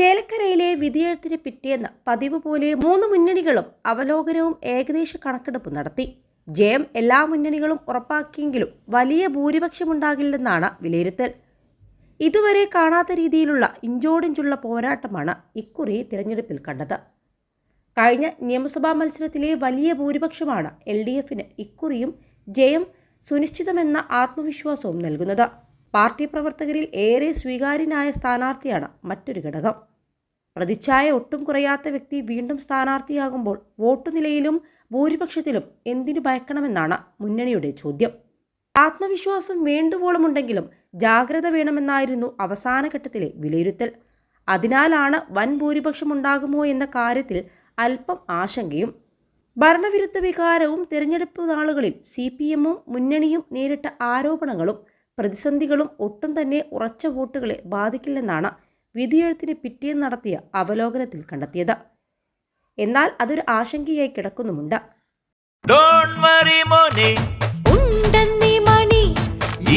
ചേലക്കരയിലെ വിധിയെഴുത്തിന് പിറ്റേന്ന് പതിവ് പോലെ മൂന്ന് മുന്നണികളും അവലോകനവും ഏകദേശ കണക്കെടുപ്പ് നടത്തി. ജയം എല്ലാ മുന്നണികളും ഉറപ്പാക്കിയെങ്കിലും വലിയ ഭൂരിപക്ഷമുണ്ടാകില്ലെന്നാണ് വിലയിരുത്തൽ. ഇതുവരെ കാണാത്ത രീതിയിലുള്ള ഇഞ്ചോടിഞ്ചുള്ള പോരാട്ടമാണ് ഇക്കുറി തിരഞ്ഞെടുപ്പിൽ കണ്ടത്. കഴിഞ്ഞ നിയമസഭാ മത്സരത്തിലെ വലിയ ഭൂരിപക്ഷമാണ് എൽ ഡി എഫിന് ഇക്കുറിയും ജയം സുനിശ്ചിതമെന്ന ആത്മവിശ്വാസവും നൽകുന്നത്. പാർട്ടി പ്രവർത്തകരിൽ ഏറെ സ്വീകാര്യനായ സ്ഥാനാർത്ഥിയാണ് മറ്റൊരു ഘടകം. പ്രതിച്ഛായ ഒട്ടും കുറയാത്ത വ്യക്തി വീണ്ടും സ്ഥാനാർത്ഥിയാകുമ്പോൾ വോട്ടു നിലയിലും ഭൂരിപക്ഷത്തിലും എന്തിനു ഭയക്കണമെന്നാണ് മുന്നണിയുടെ ചോദ്യം. ആത്മവിശ്വാസം വേണ്ടുവോളമുണ്ടെങ്കിലും ജാഗ്രത വേണമെന്നായിരുന്നു അവസാന ഘട്ടത്തിലെ വിലയിരുത്തൽ. അതിനാലാണ് വൻ ഭൂരിപക്ഷമുണ്ടാകുമോ എന്ന കാര്യത്തിൽ അല്പം ആശങ്കയും. ഭരണവിരുദ്ധ വികാരവും തിരഞ്ഞെടുപ്പ് നാളുകളിൽ സി പി എമ്മും മുന്നണിയും നേരിട്ട ആരോപണങ്ങളും പ്രതിസന്ധികളും ഒട്ടും തന്നെ ഉറച്ച വോട്ടുകളെ ബാധിക്കില്ലെന്നാണ് വിധിയെഴുത്തിന് പിറ്റേന്ന് നടത്തിയ അവലോകനത്തിൽ കണ്ടെത്തിയത്. എന്നാൽ അതൊരു ആശങ്കയായി കിടക്കുന്നുമുണ്ട്. ഡോൺ വറി മോനെ. ഉണ്ടെന്നീ മണി.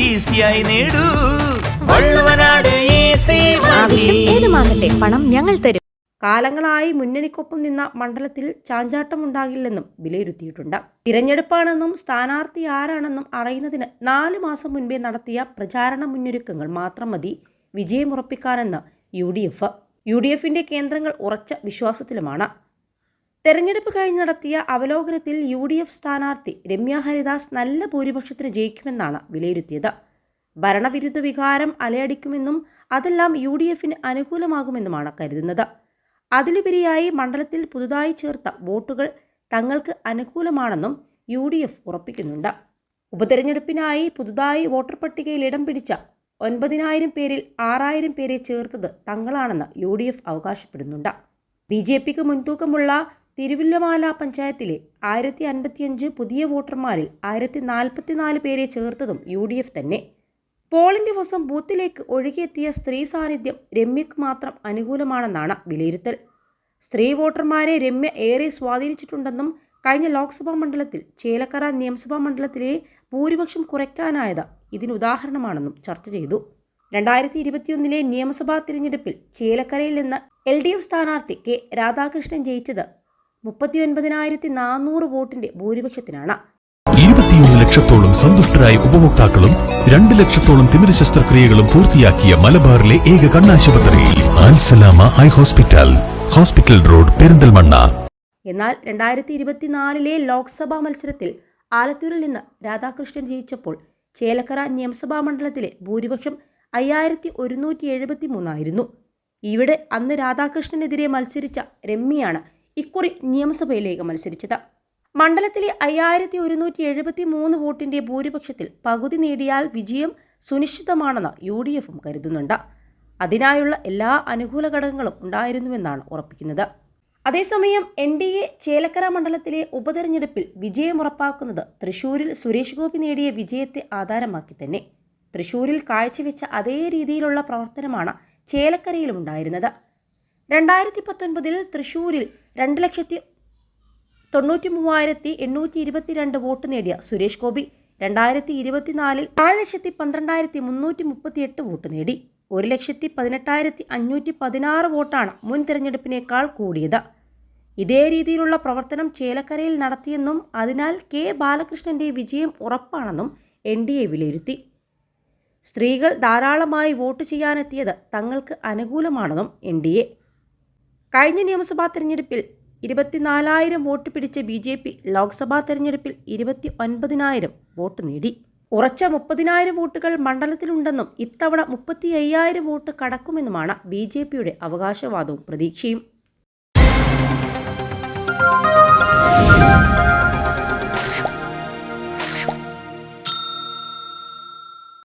ഈസിയായി നേടൂ. വള്ളുവനാട് ഈസി ആവശ്യം ഏതുമാകട്ടെ പണം ഞങ്ങൾ തരും. കാലങ്ങളായി മുന്നണിക്കൊപ്പം നിന്ന മണ്ഡലത്തിൽ ചാഞ്ചാട്ടം ഉണ്ടാകില്ലെന്നും വിലയിരുത്തിയിട്ടുണ്ട്. തിരഞ്ഞെടുപ്പാണെന്നും സ്ഥാനാർത്ഥി ആരാണെന്നും അറിയുന്നതിന് നാലു മാസം മുൻപേ നടത്തിയ പ്രചാരണ മുന്നൊരുക്കങ്ങൾ മാത്രം മതി. വിജയമുറപ്പിക്കാനെന്ന് U D F. U D എഫിന്റെ കേന്ദ്രങ്ങൾ ഉറച്ച വിശ്വാസത്തിലുമാണ്. തെരഞ്ഞെടുപ്പ് കഴിഞ്ഞ് നടത്തിയ അവലോകനത്തിൽ യു ഡി എഫ് സ്ഥാനാർത്ഥി രമ്യ ഹരിദാസ് നല്ല ഭൂരിപക്ഷത്തിന് ജയിക്കുമെന്നാണ് വിലയിരുത്തിയത്. ഭരണവിരുദ്ധ വികാരം അലയടിക്കുമെന്നും അതെല്ലാം യു ഡി എഫിന് അനുകൂലമാകുമെന്നുമാണ് കരുതുന്നത്. അതിലുപരിയായി മണ്ഡലത്തിൽ പുതുതായി ചേർത്ത വോട്ടുകൾ തങ്ങൾക്ക് അനുകൂലമാണെന്നും യു ഡി എഫ് ഉറപ്പിക്കുന്നുണ്ട്. ഉപതെരഞ്ഞെടുപ്പിനായി പുതുതായി വോട്ടർ പട്ടികയിൽ ഇടം പിടിച്ച ഒൻപതിനായിരം പേരിൽ ആറായിരം പേരെ ചേർത്തത് തങ്ങളാണെന്ന് യു ഡി എഫ് അവകാശപ്പെടുന്നുണ്ട്. ബി ജെ പിക്ക് മുൻതൂക്കമുള്ള തിരുവില്ലമാല പഞ്ചായത്തിലെ ആയിരത്തി അൻപത്തിയഞ്ച് പുതിയ വോട്ടർമാരിൽ ആയിരത്തി നാൽപ്പത്തിനാല് പേരെ ചേർത്തതും യു ഡി എഫ് തന്നെ. പോളിംഗ് ദിവസം ബൂത്തിലേക്ക് ഒഴുകിയെത്തിയ സ്ത്രീ സാന്നിധ്യം രമ്യക്ക് മാത്രം അനുകൂലമാണെന്നാണ് വിലയിരുത്തൽ. സ്ത്രീ വോട്ടർമാരെ രമ്യ ഏറെ സ്വാധീനിച്ചിട്ടുണ്ടെന്നും കഴിഞ്ഞ ലോക്സഭാ മണ്ഡലത്തിൽ ചേലക്കര നിയമസഭാ മണ്ഡലത്തിലെ ഭൂരിപക്ഷം കുറയ്ക്കാനായത് ഇതിനുദാഹരണമാണെന്നും ചർച്ച ചെയ്തു. രണ്ടായിരത്തി ഇരുപത്തിയൊന്നിലെ നിയമസഭാ തിരഞ്ഞെടുപ്പിൽ ചേലക്കരയിൽ നിന്ന് എൽ ഡി എഫ് സ്ഥാനാർത്ഥി കെ രാധാകൃഷ്ണൻ ജയിച്ചത് മുപ്പത്തിയൊൻപതിനായിരത്തി നാനൂറ് വോട്ടിന്റെ ഭൂരിപക്ഷത്തിനാണ്. ഇരുപത്തിയൊന്ന് ലക്ഷത്തോളം സന്തുഷ്ടരായ ഉപഭോക്താക്കളും രണ്ട് ലക്ഷത്തോളം തിമിര ശസ്ത്രക്രിയകളും പൂർത്തിയാക്കിയ മലബാറിലെ ഏക കണ്ണാശുപത്രി eye hospital. Hospital road Perinthalmanna. എന്നാൽ രണ്ടായിരത്തി ഇരുപത്തിനാലിലെ ലോക്സഭാ മത്സരത്തിൽ ആലത്തൂരിൽ നിന്ന് രാധാകൃഷ്ണൻ ജയിച്ചപ്പോൾ ചേലക്കര നിയമസഭാ മണ്ഡലത്തിലെ ഭൂരിപക്ഷം അയ്യായിരത്തി ഒരുന്നൂറ്റി എഴുപത്തി മൂന്നായിരുന്നു ഇവിടെ അന്ന് രാധാകൃഷ്ണനെതിരെ മത്സരിച്ച രമ്യയാണ് ഇക്കുറി നിയമസഭയിലേക്ക് മത്സരിച്ചത്. മണ്ഡലത്തിലെ അയ്യായിരത്തി ഒരുന്നൂറ്റി എഴുപത്തി മൂന്ന് വോട്ടിന്റെ ഭൂരിപക്ഷത്തിൽ പകുതി നേടിയാൽ വിജയം സുനിശ്ചിതമാണെന്ന് യു ഡി എഫും കരുതുന്നുണ്ട്. അതിനായുള്ള എല്ലാ അനുകൂല ഘടകങ്ങളും ഉണ്ടായിരുന്നുവെന്നാണ് ഉറപ്പിക്കുന്നത്. അതേസമയം എൻ ഡി എ ചേലക്കര മണ്ഡലത്തിലെ ഉപതെരഞ്ഞെടുപ്പിൽ വിജയമുറപ്പാക്കുന്നത് തൃശൂരിൽ സുരേഷ് ഗോപി നേടിയ വിജയത്തെ ആധാരമാക്കി തന്നെ. തൃശൂരിൽ കാഴ്ചവെച്ച അതേ രീതിയിലുള്ള പ്രവർത്തനമാണ് ചേലക്കരയിലും ഉണ്ടായിരുന്നത്. രണ്ടായിരത്തി പത്തൊൻപതിൽ തൃശൂരിൽ രണ്ട് ലക്ഷത്തി തൊണ്ണൂറ്റി മൂവായിരത്തി എണ്ണൂറ്റി ഇരുപത്തിരണ്ട് വോട്ട് നേടിയ സുരേഷ് ഗോപി രണ്ടായിരത്തി ഇരുപത്തിനാലിൽ നാല് ലക്ഷത്തി പന്ത്രണ്ടായിരത്തി മുന്നൂറ്റി മുപ്പത്തി എട്ട് വോട്ട് നേടി. ഒരു ലക്ഷത്തി പതിനെട്ടായിരത്തി അഞ്ഞൂറ്റി പതിനാറ് വോട്ടാണ് മുൻ തിരഞ്ഞെടുപ്പിനേക്കാൾ കൂടിയത്. ഇതേ രീതിയിലുള്ള പ്രവർത്തനം ചേലക്കരയിൽ നടത്തിയെന്നും അതിനാൽ കെ ബാലകൃഷ്ണന്റെ വിജയം ഉറപ്പാണെന്നും എൻ ഡി എ വിലയിരുത്തി. സ്ത്രീകൾ ധാരാളമായി വോട്ട് ചെയ്യാനെത്തിയത് തങ്ങൾക്ക് അനുകൂലമാണെന്നും എൻ ഡി എ. കഴിഞ്ഞ നിയമസഭാ തെരഞ്ഞെടുപ്പിൽ ഇരുപത്തിനാലായിരം വോട്ട് പിടിച്ച ബി ജെ പി ലോക്സഭാ തെരഞ്ഞെടുപ്പിൽ ഇരുപത്തി ഒൻപതിനായിരം വോട്ട് നേടി. ഉറച്ച മുപ്പതിനായിരം വോട്ടുകൾ മണ്ഡലത്തിലുണ്ടെന്നും ഇത്തവണ മുപ്പത്തി അയ്യായിരം വോട്ട് കടക്കുമെന്നുമാണ് ബി ജെ പിയുടെ അവകാശവാദവും പ്രതീക്ഷയും.